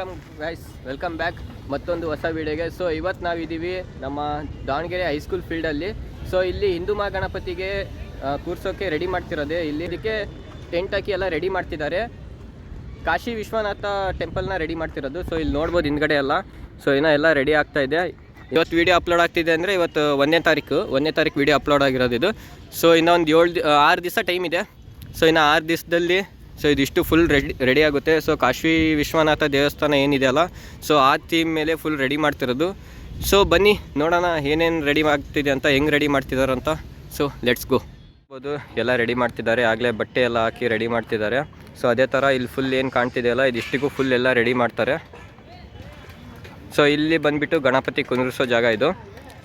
Welcome guys welcome back ಮತ್ತೊಂದು ಹೊಸ ವಿಡಿಯೋಗೆ. ಸೊ ಇವತ್ತು ನಾವಿದ್ದೀವಿ ನಮ್ಮ ದಾವಣಗೆರೆ ಹೈಸ್ಕೂಲ್ ಫೀಲ್ಡಲ್ಲಿ ಸೊ ಇಲ್ಲಿ ಹಿಂದೂ ಮಾ ಗಣಪತಿಗೆ ಆ, ಕೂರ್ಸೋಕೆ ರೆಡಿ ಮಾಡ್ತಿರೋದೆ ಇಲ್ಲಿ. ಇದಕ್ಕೆ ಟೆಂಟ್ ಹಾಕಿ ಎಲ್ಲ ರೆಡಿ ಮಾಡ್ತಿದ್ದಾರೆ. ಕಾಶಿ ವಿಶ್ವನಾಥ ಟೆಂಪಲ್ನ ರೆಡಿ ಮಾಡ್ತಿರೋದು. ಸೊ ಇಲ್ಲಿ ನೋಡ್ಬೋದು ಹಿಂದ್ಗಡೆ ಎಲ್ಲ. ಸೊ ಇನ್ನೂ ಎಲ್ಲ ರೆಡಿ ಆಗ್ತಾ ಇದೆ. ಇವತ್ತು ವಿಡಿಯೋ ಅಪ್ಲೋಡ್ ಆಗ್ತಿದೆ ಅಂದರೆ ಇವತ್ತು ಒಂದನೇ ತಾರೀಕು. ಒಂದನೇ ತಾರೀಕು ವಿಡಿಯೋ ಅಪ್ಲೋಡ್ ಆಗಿರೋದು ಇದು. ಸೊ ಇನ್ನೊಂದು ಏಳು ಆರು ದಿವಸ ಟೈಮ್ ಇದೆ. ಸೊ ಇನ್ನು ಆರು ದಿವಸದಲ್ಲಿ ಸೊ ಇದಿಷ್ಟು ಫುಲ್ ರೆಡಿ ರೆಡಿ ಆಗುತ್ತೆ. ಸೊ ಕಾಶಿ ವಿಶ್ವನಾಥ ದೇವಸ್ಥಾನ ಏನಿದೆ ಅಲ್ಲ ಸೊ ಆ ಥೀಮ್ ಮೇಲೆ ಫುಲ್ ರೆಡಿ ಮಾಡ್ತಿರೋದು. ಸೊ ಬನ್ನಿ, ನೋಡೋಣ ಏನೇನು ರೆಡಿ ಆಗ್ತಿದೆ ಅಂತ, ಹೆಂಗೆ ರೆಡಿ ಮಾಡ್ತಿದ್ದಾರೆ ಅಂತ. ಸೊ ಲೆಟ್ಸ್ ಗೋ ನೋಡ್ಬೋದು, ಎಲ್ಲ ರೆಡಿ ಮಾಡ್ತಿದ್ದಾರೆ. ಆಗಲೇ ಬಟ್ಟೆ ಎಲ್ಲ ಹಾಕಿ ರೆಡಿ ಮಾಡ್ತಿದ್ದಾರೆ. ಸೊ ಅದೇ ಥರ ಇಲ್ಲಿ ಫುಲ್ ಏನು ಕಾಣ್ತಿದೆಯಲ್ಲ ಇದಿಷ್ಟಿಗೂ ಫುಲ್ ಎಲ್ಲ ರೆಡಿ ಮಾಡ್ತಾರೆ. ಸೊ ಇಲ್ಲಿ ಬಂದುಬಿಟ್ಟು ಗಣಪತಿ ಕುಂದಿರಿಸೋ ಜಾಗ ಇದು.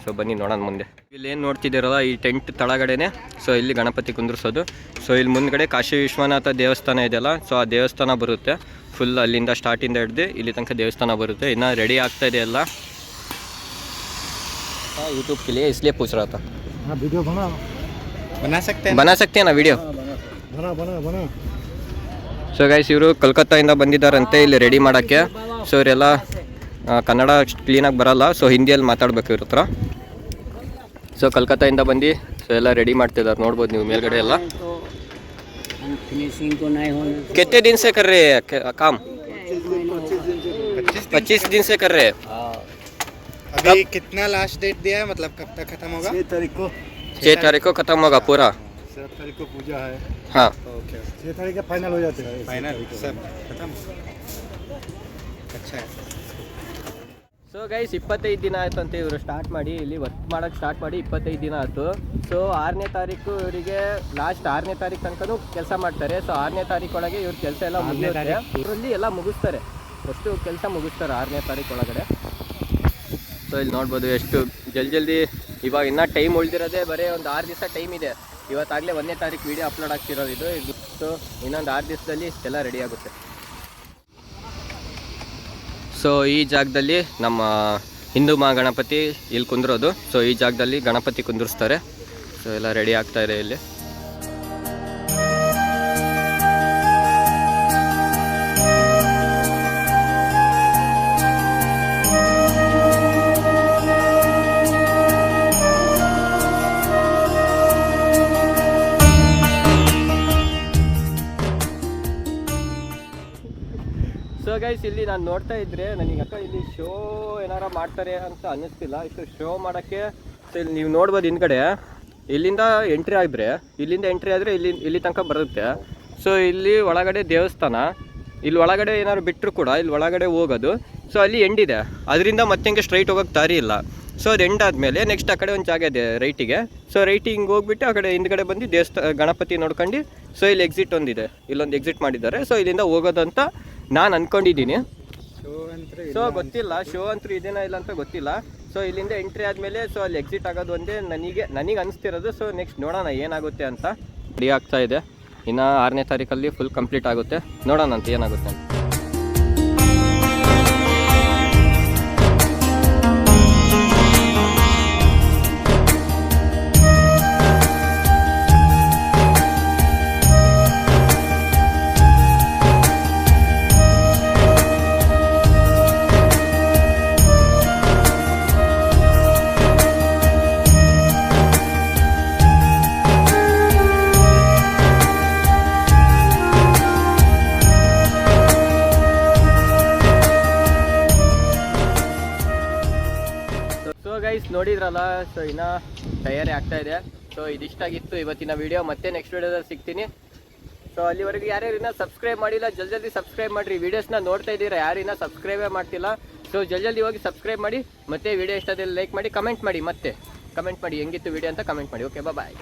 ಸೊ ಬನ್ನಿ ನೋಡೋಣ ಮುಂದೆ ಇಲ್ಲಿ ಏನು ನೋಡ್ತಿದ್ದೀರಲ್ಲ ಈ ಟೆಂಟ್ ತಳಗಡೆನೆ ಸೊ ಇಲ್ಲಿ ಗಣಪತಿ ಕುಂದ್ರಿಸೋದು ಸೊ ಇಲ್ಲಿ ಮುಂದ್ಗಡೆ ಕಾಶಿ ವಿಶ್ವನಾಥ ದೇವಸ್ಥಾನ ಇದೆಯಲ್ಲ ಸೊ ಆ ದೇವಸ್ಥಾನ ಬರುತ್ತೆ ಫುಲ್ ಅಲ್ಲಿಂದ ಸ್ಟಾರ್ಟಿಂದ ಹಿಡ್ದು ಇಲ್ಲಿ ತನಕ ದೇವಸ್ಥಾನ ಬರುತ್ತೆ ಇನ್ನು ರೆಡಿ ಆಗ್ತಾ ಇದೆ ಎಲ್ಲ ಯೂಟ್ಯೂಬ್ के लिए इसलिए पूछ रहा था हाँ वीडियो बना बना सकते हैं बना सकते हैं ना ವಿಡಿಯೋ बना बना बना ಸೊ ಗೈಸ್ ಇವರು ಕಲ್ಕತ್ತಾಯಿಂದ ಬಂದಿದ್ದಾರಂತೆ ಇಲ್ಲಿ ರೆಡಿ ಮಾಡೋಕ್ಕೆ ಸೊ ಇವರೆಲ್ಲ ಆ, ಕನ್ನಡ ಕ್ಲೀನಾಗಿ ಬರಲ್ಲ ಸೊ ಹಿಂದಿಯಲ್ಲಿ ಮಾತಾಡಬೇಕು ಇವ್ರ ಹತ್ರ ಸೊ ಕಲ್ಕತ್ತಾಯಿಂದ ಬಂದು ಸೊ ಎಲ್ಲ ರೆಡಿ ಮಾಡ್ತಿದ್ದಾರೆ ನೋಡ್ಬೋದು ನೀವು ಮೇಲ್ಗಡೆ ಎಲ್ಲ फिनिशिंग को नहीं होने कितने दिन से कर रहे हैं क- काम पच्चीस दिन से कर रहे हैं अभी कितना लास्ट डेट दिया है मतलब कब तक खत्म होगा छः तारीख को छः तारीख को खत्म होगा पूरा सात तारीख को पूजा है हाँ ओके छः तारीख का फाइनल हो जाते हैं फाइनल सब खत्म अच्छा है ಸೊ ಗೈಸ್ ಇಪ್ಪತ್ತೈದು ದಿನ ಆಯ್ತು ಅಂತ ಇವರು ಸ್ಟಾರ್ಟ್ ಮಾಡಿ ಇಲ್ಲಿ ವರ್ಕ್ ಮಾಡೋಕ್ಕೆ ಸ್ಟಾರ್ಟ್ ಮಾಡಿ ಇಪ್ಪತ್ತೈದು ದಿನ ಆಯಿತು. ಸೊ ಆರನೇ ತಾರೀಕು ಇವರಿಗೆ ಲಾಸ್ಟ್ ಆರನೇ ತಾರೀಕು ತನಕನೂ ಕೆಲಸ ಮಾಡ್ತಾರೆ. ಸೊ ಆರನೇ ತಾರೀಕು ಒಳಗೆ ಇವ್ರ ಕೆಲಸ ಎಲ್ಲ ಮುಗಿಯುತ್ತೆ. ಇವರಲ್ಲಿ ಎಲ್ಲ ಮುಗಿಸ್ತಾರೆ. ಅಷ್ಟು ಕೆಲಸ ಮುಗಿಸ್ತಾರೆ ಆರನೇ ತಾರೀಕು ಒಳಗಡೆ. ಸೊ ಇಲ್ಲಿ ನೋಡ್ಬೋದು ಎಷ್ಟು ಜಲ್ದಿ ಜಲ್ದಿ ಇವಾಗ ಇನ್ನೂ ಟೈಮ್ ಉಳಿದಿರೋದೇ ಬರೀ ಒಂದು ಆರು ದಿವಸ ಟೈಮ್ ಇದೆ. ಇವತ್ತಾಗಲೇ ಒಂದನೇ ತಾರೀಕು ವೀಡಿಯೋ ಅಪ್ಲೋಡ್ ಆಗ್ತಿರೋದು ಇದು. ಇದು ಸೊ ಇನ್ನೊಂದು ಆರು ದಿವಸದಲ್ಲಿ ಎಲ್ಲ ರೆಡಿ ಆಗುತ್ತೆ. ಸೊ ಈ ಜಾಗದಲ್ಲಿ ನಮ್ಮ ಹಿಂದೂ ಮಾ ಗಣಪತಿ ಇಲ್ಲಿ ಕುಂದಿರೋದು. ಸೊ ಈ ಜಾಗದಲ್ಲಿ ಗಣಪತಿ ಕುಂದಿರ್ಸ್ತಾರೆ. ಸೊ ಎಲ್ಲ ರೆಡಿ ಆಗ್ತಾ ಇದೆ ಇಲ್ಲಿ. ಸೊ ಗೈಸ್ ಇಲ್ಲಿ ನಾನು ನೋಡ್ತಾ ಇದ್ರೆ ನನಗೆ ಅಕ್ಕ ಇಲ್ಲಿ ಶೋ ಏನಾರ ಮಾಡ್ತಾರೆ ಅಂತ ಅನ್ನಿಸ್ತಿಲ್ಲ. ಇಷ್ಟು ಶೋ ಮಾಡೋಕ್ಕೆ ಸೊ ಇಲ್ಲಿ ನೀವು ನೋಡ್ಬೋದು ಹಿಂದ್ಗಡೆ. ಇಲ್ಲಿಂದ ಎಂಟ್ರಿ ಆಗಿದ್ರೆ ಇಲ್ಲಿಂದ ಎಂಟ್ರಿ ಆದರೆ ಇಲ್ಲಿ ಇಲ್ಲಿ ತನಕ ಬರುತ್ತೆ. ಸೊ ಇಲ್ಲಿ ಒಳಗಡೆ ದೇವಸ್ಥಾನ. ಇಲ್ಲಿ ಒಳಗಡೆ ಏನಾದ್ರು ಬಿಟ್ಟರು ಕೂಡ ಇಲ್ಲಿ ಒಳಗಡೆ ಹೋಗೋದು. ಸೊ ಅಲ್ಲಿ ಎಂಡ್ ಇದೆ. ಅದರಿಂದ ಮತ್ತೆ ಹಿಂಗೆ ಸ್ಟ್ರೈಟ್ ಹೋಗೋಕೆ ದಾರಿ ಇಲ್ಲ. ಸೊ ಅದು ಎಂಡ್ ಆದಮೇಲೆ ನೆಕ್ಸ್ಟ್ ಆ ಕಡೆ ಒಂದು ಜಾಗ ಇದೆ ರೈಟಿಗೆ ಸೊ ರೈಟಿಗೆ ಹಿಂಗೆ ಹೋಗ್ಬಿಟ್ಟು ಆ ಕಡೆ ಹಿಂದ್ಗಡೆ ಬಂದು ದೇವಸ್ಥಾನ, ಗಣಪತಿ ನೋಡ್ಕೊಂಡು ಸೊ ಇಲ್ಲಿ ಎಕ್ಸಿಟ್ ಒಂದಿದೆ. ಇಲ್ಲೊಂದು ಎಕ್ಸಿಟ್ ಮಾಡಿದ್ದಾರೆ. ಸೊ ಇಲ್ಲಿಂದ ಹೋಗೋದಂತ ನಾನು ಅಂತ ಸೊ ಗೊತ್ತಿಲ್ಲ. ಶೋ ಅಂತೂ ಇದೇನಾ ಇಲ್ಲ ಅಂತ ಗೊತ್ತಿಲ್ಲ. ಸೊ ಇಲ್ಲಿಂದ ಎಂಟ್ರಿ ಆದಮೇಲೆ ಸೊ ಅಲ್ಲಿ ಎಕ್ಸಿಟ್ ಆಗೋದು ಒಂದೇ ನನಗೆ ನನಗೆ ಅನಿಸ್ತಿರೋದು. ಸೊ ನೆಕ್ಸ್ಟ್ ನೋಡೋಣ ಏನಾಗುತ್ತೆ ಅಂತ. ರೆಡಿ ಆಗ್ತಾ ಇದೆ. ಇನ್ನು ಆರನೇ ತಾರೀಕಲ್ಲಿ ಫುಲ್ ಕಂಪ್ಲೀಟ್ ಆಗುತ್ತೆ. ನೋಡೋಣ ಅಂತ ಏನಾಗುತ್ತೆ ಅಂತ. ಸೊ ಗೈಸ್ ನೋಡಿದ್ರಲ್ಲ ಸೊ ಇನ್ನೂ ತಯಾರಿ ಆಗ್ತಾ ಇದೆ. ಸೊ ಇದಿಷ್ಟಾಗಿತ್ತು ಇವತ್ತಿನ ವಿಡಿಯೋ ಮತ್ತೆ ನೆಕ್ಸ್ಟ್ ವಿಡಿಯೋದಲ್ಲಿ ಸಿಗ್ತೀನಿ. ಸೊ ಅಲ್ಲಿವರೆಗೂ ಯಾರ್ಯಾರು ಇನ್ನೂ ಸಬ್ಸ್ಕ್ರೈಬ್ ಮಾಡಿಲ್ಲ, ಜಲ್ದಿ ಜಲ್ದಿ ಸಬ್ಸ್ಕ್ರೈಬ್ ಮಾಡಿರಿ. ವೀಡಿಯೋಸ್ನ ನೋಡ್ತಾ ಇದ್ದೀರಾ, ಯಾರು ಇನ್ನೂ ಸಬ್ಸ್ಕ್ರೈಬೇ ಮಾಡ್ತಿಲ್ಲ. ಸೊ ಜಲ್ದಿ ಜಲ್ದಿ ಹೋಗಿ ಸಬ್ಸ್ಕ್ರೈಬ್ ಮಾಡಿ, ಮತ್ತೆ ವಿಡಿಯೋ ಇಷ್ಟದಲ್ಲಿ ಲೈಕ್ ಮಾಡಿ ಕಮೆಂಟ್ ಮಾಡಿ, ಮತ್ತೆ. ಕಮೆಂಟ್ ಮಾಡಿ, ಹೆಂಗಿತ್ತು ವಿಡಿಯೋ ಅಂತ ಕಮೆಂಟ್ ಮಾಡಿ. Okay bye